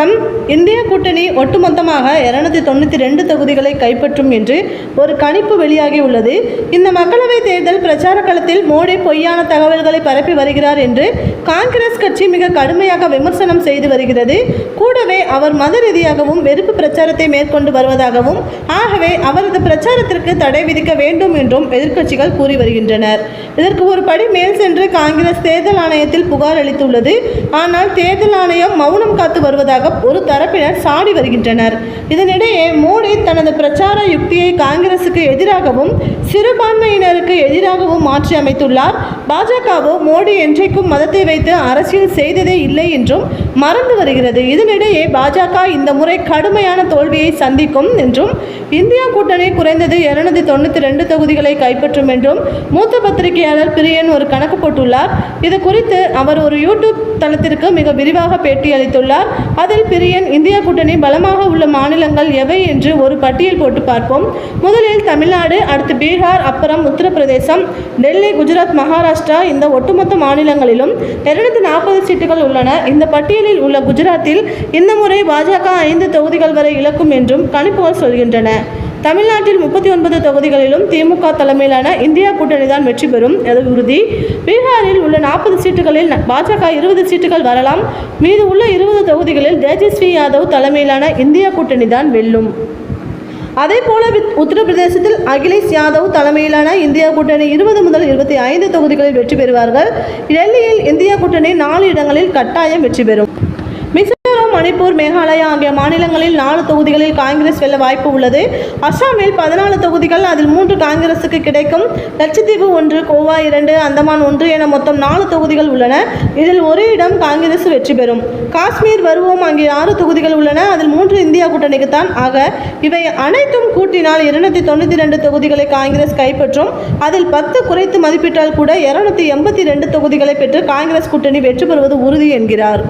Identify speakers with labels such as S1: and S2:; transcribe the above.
S1: தொடக்கம் இந்திய கூட்டணி ஒட்டுமொத்தமாக இருநூத்தி தொண்ணூற்றி ரெண்டு தொகுதிகளை கைப்பற்றும் என்று ஒரு கணிப்பு வெளியாகி உள்ளது. இந்த மக்களவைத் தேர்தல் பிரச்சார களத்தில் மோடி பொய்யான தகவல்களை பரப்பி வருகிறார் என்று காங்கிரஸ் கட்சி மிக கடுமையாக விமர்சனம் செய்து வருகிறது. கூடவே அவர் மத ரீதியாகவும் வெறுப்பு பிரச்சாரத்தை மேற்கொண்டு வருவதாகவும் ஆகவே அவரது பிரச்சாரத்திற்கு தடை விதிக்க வேண்டும் என்றும் எதிர்க்கட்சிகள் கூறி வருகின்றனர். இதற்கு ஒரு படி மேல் சென்று காங்கிரஸ் தேர்தல் ஆணையத்தில் புகார் அளித்துள்ளது. ஆனால் தேர்தல் ஆணையம் மௌனம் காத்து வருவதாக ஒரு தரப்பினர் சாடி வருகின்றனர். இதனிடையே மோடி தனது பிரச்சார யுக்தியை காங்கிரசுக்கு எதிராகவும் சிறுபான்மையினருக்கு எதிராகவும் மாற்றி அமைத்துள்ளார். பாஜகவோ மோடி என்றைக்கும் மதத்தை வைத்து அரசியல் செய்ததே இல்லை என்றும் மறந்து வருகிறது. இதனிடையே பாஜக இந்த முறை கடுமையான தோல்வியை சந்திக்கும் என்றும் இந்தியா கூட்டணி குறைந்தது இருநூத்தி தொண்ணூற்றி ரெண்டு தொகுதிகளை கைப்பற்றும் என்றும் மூத்த பத்திரிகையாளர் பிரியன் ஒரு கணக்கு போட்டுள்ளார். இது குறித்து அவர் ஒரு யூடியூப் தளத்திற்கு மிக விரிவாக பேட்டி அளித்துள்ளார் அதில் பிரியன் இந்தியா கூட்டணி பலமாக உள்ள மாநிலங்கள் எவை என்று ஒரு பட்டியல் போட்டு பார்ப்போம். முதலில் தமிழ்நாடு அடுத்து பீகார் அப்புறம் உத்தரப்பிரதேசம் டெல்லி குஜராத் மகாராஷ்டிரா இந்த ஒட்டுமொத்த மாநிலங்களிலும் இருநூத்தி நாற்பது சீட்டுகள் உள்ளன. இந்த பட்டியலில் உள்ள குஜராத்தில் இந்த முறை பாஜக ஐந்து தொகுதிகள் வரை இழக்கும் என்றும் கணிப்புகள் சொல்கின்றன. தமிழ்நாட்டில் முப்பத்தி ஒன்பது தொகுதிகளிலும் திமுக தலைமையிலான இந்தியா கூட்டணி தான் வெற்றி பெறும். அது உறுதி. பீகாரில் உள்ள நாற்பது சீட்டுகளில் பாஜக இருபது சீட்டுகள் வரலாம். மீது உள்ள இருபது தொகுதிகளில் தேஜஸ்வி யாதவ் தலைமையிலான இந்தியா கூட்டணி தான் வெல்லும். அதே போல வித்- உத்தரப்பிரதேசத்தில் அகிலேஷ் யாதவ் தலைமையிலான இந்தியா கூட்டணி இருபது முதல் இருபத்தி ஐந்து தொகுதிகளில் வெற்றி பெறுவார்கள். டெல்லியில் இந்தியா கூட்டணி நாலு இடங்களில் கட்டாயம் வெற்றி பெறும். மிசோரம் மணிப்பூர் மேகாலயா ஆகிய மாநிலங்களில் நாலு தொகுதிகளில் காங்கிரஸ் வெல்ல வாய்ப்பு உள்ளது. அஸ்ஸாமில் பதினாலு தொகுதிகள் அதில் மூன்று காங்கிரசுக்கு கிடைக்கும். லட்சத்தீவு ஒன்று கோவா இரண்டு அந்தமான் ஒன்று என மொத்தம் நாலு தொகுதிகள் உள்ளன. இதில் ஒரு இடம் காங்கிரஸ் வெற்றி பெறும். காஷ்மீர் வருவோம். அங்கே ஆறு தொகுதிகள் உள்ளன. அதில் மூன்று இந்தியா கூட்டணிக்குத்தான் ஆக இவை அனைத்தும் கூட்டினால் இருநூத்தி தொண்ணூற்றி ரெண்டு தொகுதிகளை காங்கிரஸ் கைப்பற்றும். அதில் பத்து குறைத்து மதிப்பிட்டால் கூட இருநூத்தி எண்பத்தி ரெண்டு தொகுதிகளை பெற்று காங்கிரஸ் கூட்டணி வெற்றி பெறுவது உறுதி என்கிறார்.